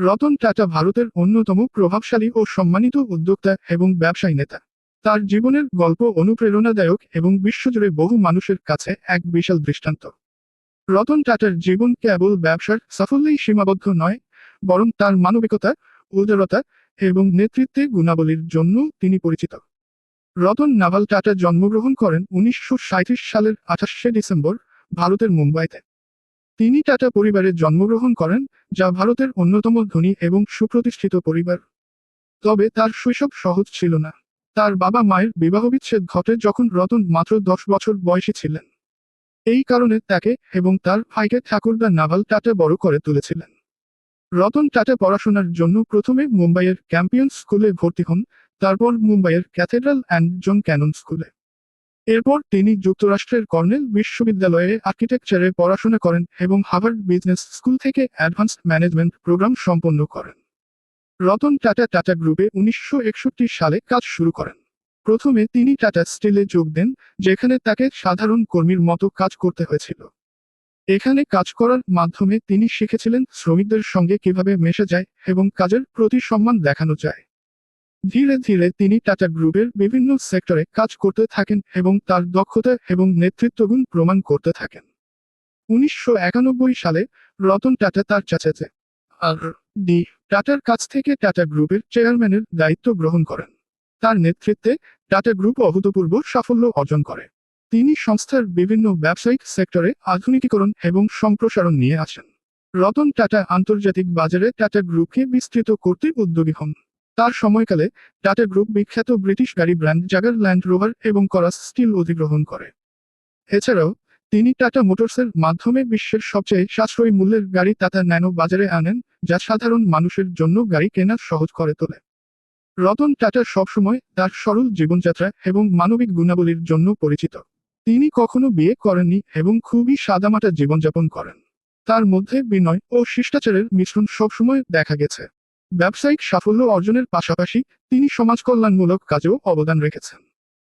রতন টাটা ভারতের অন্যতম প্রভাবশালী ও সম্মানিত উদ্যোক্তা এবং ব্যবসায়ী নেতা। তার জীবনের গল্প অনুপ্রেরণাদায়ক এবং বিশ্বজুড়ে বহু মানুষের কাছে এক বিশাল দৃষ্টান্ত। রতন টাটার জীবন কেবল ব্যবসার সাফল্যেই সীমাবদ্ধ নয়, বরং তার মানবিকতা, উদারতা এবং নেতৃত্বে গুণাবলীর জন্য তিনি পরিচিত। রতন নাভাল টাটা জন্মগ্রহণ করেন উনিশশো সালের আঠাশে ডিসেম্বর, ভারতের মুম্বাইতে। তিনি টাটা পরিবারে জন্মগ্রহণ করেন, যা ভারতের অন্যতম ধনী এবং সুপ্রতিষ্ঠিত পরিবার। তবে তার শৈশব সহজ ছিল না। তার বাবা মায়ের বিবাহবিচ্ছেদ ঘটে যখন রতন মাত্র দশ বছর বয়সী ছিলেন। এই কারণে তাকে এবং তার ভাইকে ঠাকুরদা নাভাল টাটা বড় করে তুলেছিলেন। রতন টাটা পড়াশোনার জন্য প্রথমে মুম্বাইয়ের ক্যাম্পিয়ন স্কুলে ভর্তি হন, তারপর মুম্বাইয়ের ক্যাথেড্রাল অ্যান্ড জন ক্যানন স্কুলে। এরপর তিনি যুক্তরাষ্ট্রের কর্নেল বিশ্ববিদ্যালয়ে আর্কিটেকচারে পড়াশোনা করেন এবং হার্ভার্ড বিজনেস স্কুল থেকে অ্যাডভান্সড ম্যানেজমেন্ট প্রোগ্রাম সম্পন্ন করেন। রতন টাটা টাটা গ্রুপে উনিশশো একষট্টি সালে কাজ শুরু করেন। প্রথমে তিনি টাটা স্টিলে যোগ দেন, যেখানে তাকে সাধারণ কর্মীর মতো কাজ করতে হয়েছিল। এখানে কাজ করার মাধ্যমে তিনি শিখেছিলেন শ্রমিকদের সঙ্গে কীভাবে মেশা যায় এবং কাজের প্রতি সম্মান দেখানো যায়। ধীরে ধীরে তিনি টাটা গ্রুপের বিভিন্ন সেক্টরে কাজ করতে থাকেন এবং তার দক্ষতা এবং নেতৃত্বগুণ প্রমাণ করতে থাকেন। উনিশশো একানব্বই সালে রতন টাটা তার চাচাতে আর ডি টাটার কাছ থেকে টাটা গ্রুপের চেয়ারম্যানের দায়িত্ব গ্রহণ করেন। তার নেতৃত্বে টাটা গ্রুপ অভূতপূর্ব সাফল্য অর্জন করে। তিনি সংস্থার বিভিন্ন ব্যবসায়িক সেক্টরে আধুনিকীকরণ এবং সম্প্রসারণ নিয়ে আসেন। রতন টাটা আন্তর্জাতিক বাজারে টাটা গ্রুপকে বিস্তৃত করতে উদ্যোগী হন। তার সময়কালে টাটা গ্রুপ বিখ্যাত ব্রিটিশ গাড়ি ব্র্যান্ড জাগার ল্যান্ড রোভার এবং করাস স্টিল অধিগ্রহণ করে। এছাড়াও, তিনি টাটা মোটরসের মাধ্যমে বিশ্বের সবচেয়ে সাশ্রয়ী মূল্যের গাড়ি টাটা ন্যানো বাজারে আনেন, যা সাধারণ মানুষের জন্য গাড়ি কেনা সহজ করে তোলে। রতন টাটা সবসময় তার সরল জীবনযাত্রা এবং মানবিক গুণাবলীর জন্য পরিচিত। তিনি কখনো বিয়ে করেননি এবং খুবই সাদামাটা জীবনযাপন করেন। তার মধ্যে বিনয় ও শিষ্টাচারের মিশ্রণ সবসময় দেখা গেছে। ব্যবসায়িক সাফল্য অর্জনের পাশাপাশি তিনি সমাজকল্যাণমূলক কাজেও অবদান রেখেছেন।